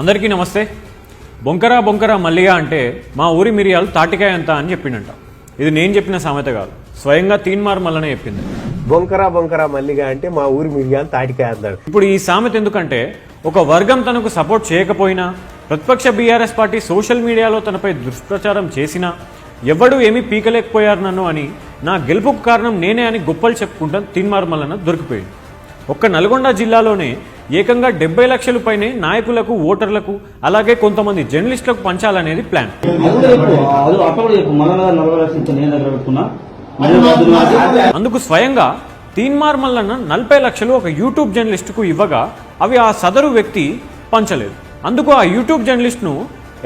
అందరికీ నమస్తే. బొంకరా బొంకరా మల్లిగా అంటే మా ఊరి మిరియాలు తాటికాయ అంత అని చెప్పిండంట. ఇది నేను చెప్పిన సామెత కాదు. స్వయంగా తీన్మార్ మల్లనే చెప్పింది. బొంకరా బొంకరా మల్లిగా అంటే మా ఊరి మిరియాలు తాటికాయ అన్నాడు ఇప్పుడు ఈ సామెత ఎందుకంటే ఒక వర్గం తనకు సపోర్ట్ చేయకపోయినా ప్రతిపక్ష బీఆర్ఎస్ పార్టీ సోషల్ మీడియాలో తనపై దుష్ప్రచారం చేసినా ఎవడు ఏమీ పీకలేకపోయారు నన్ను అని నా గెలుపుకు కారణం నేనే అని గొప్పలు చెప్పుకుంటా తీన్మార్ మల్లన దొరికిపోయింది. ఒక్క నల్గొండ జిల్లాలోనే ఏకంగా డెబ్బై లక్షల పైనే నాయకులకు ఓటర్లకు అలాగే కొంతమంది జర్నలిస్టులకు పంచాలనేది ప్లాన్. అందుకు స్వయంగా తీన్మార్ మల్లన్న నలభై లక్షలు ఒక యూట్యూబ్ జర్నలిస్టుకు ఇవ్వగా అవి ఆ సదరు వ్యక్తి పంచలేదు. అందుకు ఆ యూట్యూబ్ జర్నలిస్ట్ను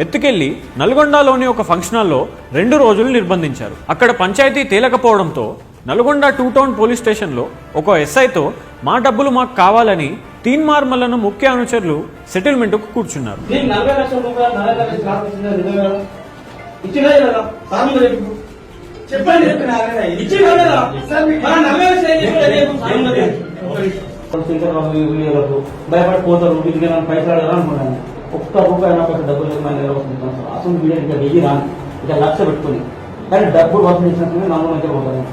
ఎత్తుకెళ్ళి నల్గొండలోని ఒక ఫంక్షన్ హాల్లో రెండు రోజులు నిర్బంధించారు. అక్కడ పంచాయతీ తేలకపోవడంతో నల్గొండ టూ టౌన్ పోలీస్ స్టేషన్లో ఒక ఎస్ఐతో మా డబ్బులు మాకు కావాలని తీన్మార్ మల్లన్న ముఖ్య అనుచరులు కూర్చున్నారు. సార్ సార్ పైసలు అడగరా అనుకున్నాను. ఒక్క రూపాయి నాకు డబ్బులు వస్తుంది? అసలు ఇంకా వెయ్యి రాను. ఇక లక్ష పెట్టుకుని. కానీ డబ్బులు వసూలు చేసినట్టు నమ్మకం అయితే పోతాను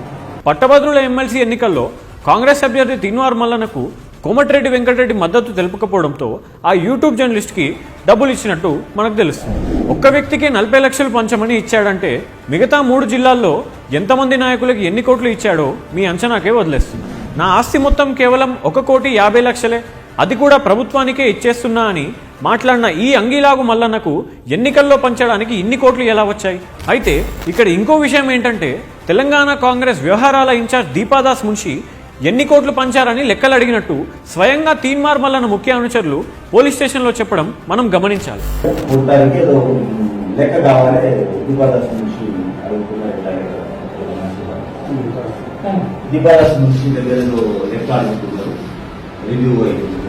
పట్టభద్రుల ఎమ్మెల్సీ ఎన్నికల్లో కాంగ్రెస్ అభ్యర్థి తిన్వార్ మల్లనకు కోమటిరెడ్డి వెంకటరెడ్డి మద్దతు తెలుపకపోవడంతో ఆ యూట్యూబ్ జర్నలిస్ట్కి డబ్బులు ఇచ్చినట్టు మనకు తెలుస్తుంది. ఒక్క వ్యక్తికి నలభై లక్షలు పంచమని ఇచ్చాడంటే మిగతా మూడు జిల్లాల్లో ఎంతమంది నాయకులకు ఎన్ని కోట్లు ఇచ్చాడో మీ అంచనాకే వదిలేస్తుంది. నా ఆస్తి మొత్తం కేవలం ఒక కోటి యాభై లక్షలే. అది కూడా ప్రభుత్వానికే ఇచ్చేస్తున్నా అని మాట్లాడిన ఈ అంగీలాగు మల్లన్నకు ఎన్నికల్లో పంచడానికి ఇన్ని కోట్లు ఎలా వచ్చాయి? అయితే ఇక్కడ ఇంకో విషయం ఏంటంటే తెలంగాణ కాంగ్రెస్ వ్యవహారాల ఇన్ఛార్జ్ దీపాదాస్ మున్షి ఎన్ని కోట్లు పంచారని లెక్కలు అడిగినట్టు స్వయంగా తీన్మార్ మల్లన్న ముఖ్య అనుచరులు పోలీస్ స్టేషన్లో చెప్పడం మనం గమనించాలి. నుంచి రివ్యూ అవుతుంది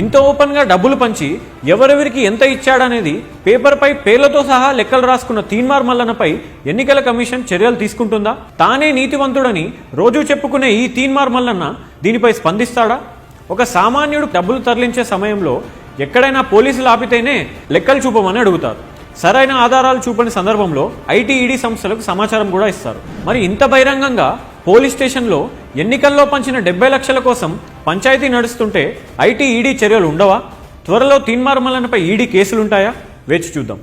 ఇంత ఓపెన్గా డబ్బులు పంచి ఎవరెవరికి ఎంత ఇచ్చాడనేది పేపర్పై పేర్లతో సహా లెక్కలు రాసుకున్న తీన్మార్ మల్లన్నపై ఎన్నికల కమిషన్ చర్యలు తీసుకుంటుందా? తానే నీతివంతుడని రోజూ చెప్పుకునే ఈ తీన్మార్ మల్లన్న దీనిపై స్పందిస్తాడా? ఒక సామాన్యుడు డబ్బులు తరలించే సమయంలో ఎక్కడైనా పోలీసులు ఆపితేనే లెక్కలు చూపమని అడుగుతారు. సరైన ఆధారాలు చూపని సందర్భంలో ఐటీఈడీ సంస్థలకు సమాచారం కూడా ఇస్తారు. మరి ఇంత బహిరంగంగా పోలీస్ స్టేషన్లో ఎన్నికల్లో పంచిన డెబ్బై లక్షల కోసం పంచాయతీ నడుస్తుంటే ఐటీ ఈడీ చర్యలు ఉండవా? త్వరలో తీన్మార్మలనపై ఈడీ కేసులుంటాయా? వేచి చూద్దాం.